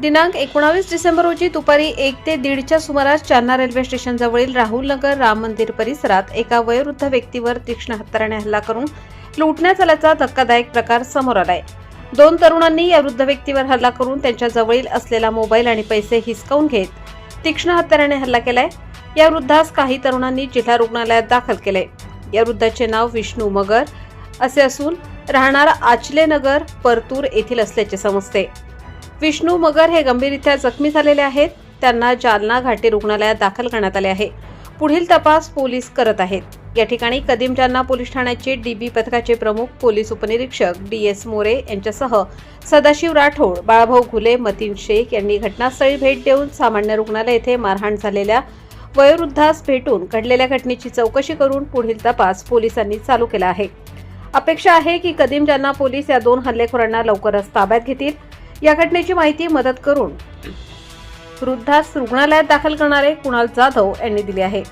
दिनांक एकोणावीस डिसेंबर रोजी दुपारी एक ते दीडच्या सुमारास चांना रेल्वे स्टेशनजवळील राहुल नगर राम मंदिर परिसरात एका वयोवृद्ध व्यक्तीवर तीक्ष्ण हत्याराने हल्ला करून लुटण्यात आल्याचा धक्कादायक प्रकार समोर आलाय. दोन तरुणांनी या वृद्ध व्यक्तीवर हल्ला करून त्यांच्या जवळील असलेला मोबाईल आणि पैसे हिसकावून घेत तीक्ष्ण हत्याराने हल्ला केलाय. या वृद्धास काही तरुणांनी जिल्हा रुग्णालयात दाखल केले या वृद्धाचे नाव विष्णू मगर असे असून राहणार आचले नगर परतूर येथील असल्याचे समजते. विष्णू मगर हे गंभीररित्या जखमी झालेले आहेत. त्यांना जालना घाटी रुग्णालयात दाखल करण्यात आले आहे. पुढील तपास पोलीस करत आहेत. या ठिकाणी कदीम जालना पोलीस ठाण्याचे डीबी पथकाचे प्रमुख पोलीस उपनिरीक्षक डी एस मोरे यांच्यासह सदाशिव राठोड बाळाभाऊ घुले मतीन शेख यांनी घटनास्थळी भेट देऊन सामान्य रुग्णालय येथे मारहाण झालेल्या वयोवृद्धास भेटून घडलेल्या घटनेची चौकशी करून पुढील तपास पोलिसांनी चालू केला आहे. अपेक्षा आहे की कदीम जालना पोलीस या दोन हल्लेखोरांना लवकरच ताब्यात घेतील. या घटनेची माहिती मदत करून वृद्धास रुग्णालयात दाखल करणारे कुणाल जाधव यांनी दिली आहे.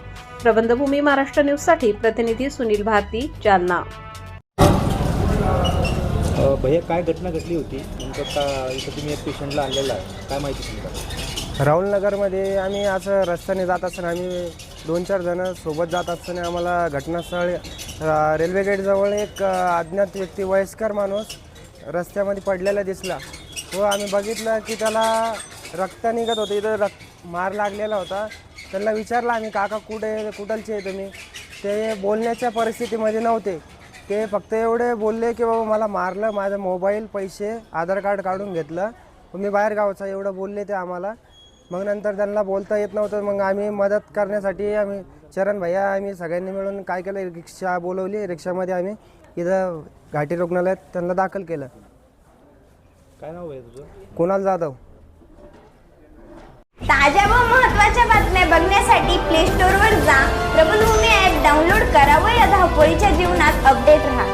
प्रबंधभूमी महाराष्ट्र न्यूजसाठी प्रतिनिधी सुनील भारती जालना. भैया काय घटना घडली होती? नेमकं का इथं तुम्ही एक पेशंटला आणलेला आहे? काय माहिती सांगता राहुल नगरमध्ये आम्ही असं रस्त्याने जात असताना आम्ही दोन चार जण सोबत जात असताना आम्हाला घटनास्थळ रेल्वे गेटजवळ एक अज्ञात व्यक्ती वयस्कर माणूस रस्त्यामध्ये पडलेला दिसला. हो आम्ही बघितलं की त्याला रक्त निघत होतं. इथं रक्त मार लागलेला होता. त्यांना विचारलं आम्ही काका कुठे कुठलचे आहे तुम्ही? ते बोलण्याच्या परिस्थितीमध्ये नव्हते. ते फक्त एवढे बोलले की बाबा मला मारलं. माझा मोबाईल पैसे आधार कार्ड काढून घेतलं. मी बाहेर गावचा एवढं बोलले ते आम्हाला. मग नंतर त्यांना बोलता येत नव्हतं. मग आम्ही मदत करण्यासाठी आम्ही चरण भैया आम्ही सगळ्यांनी मिळून काय केलं? रिक्षा बोलवली. रिक्षामध्ये आम्ही इथं घाटी रुग्णालयात त्यांना दाखल केलं. काय नाव आहे तुझं? कुणाल जाधव. ताज्या व महत्त्वाच्या बातम्या बघण्यासाठी प्ले स्टोर वर जा. प्रबलभूमी ऍप डाउनलोड करा व या धावपळीच्या जीवनात अपडेट राहा.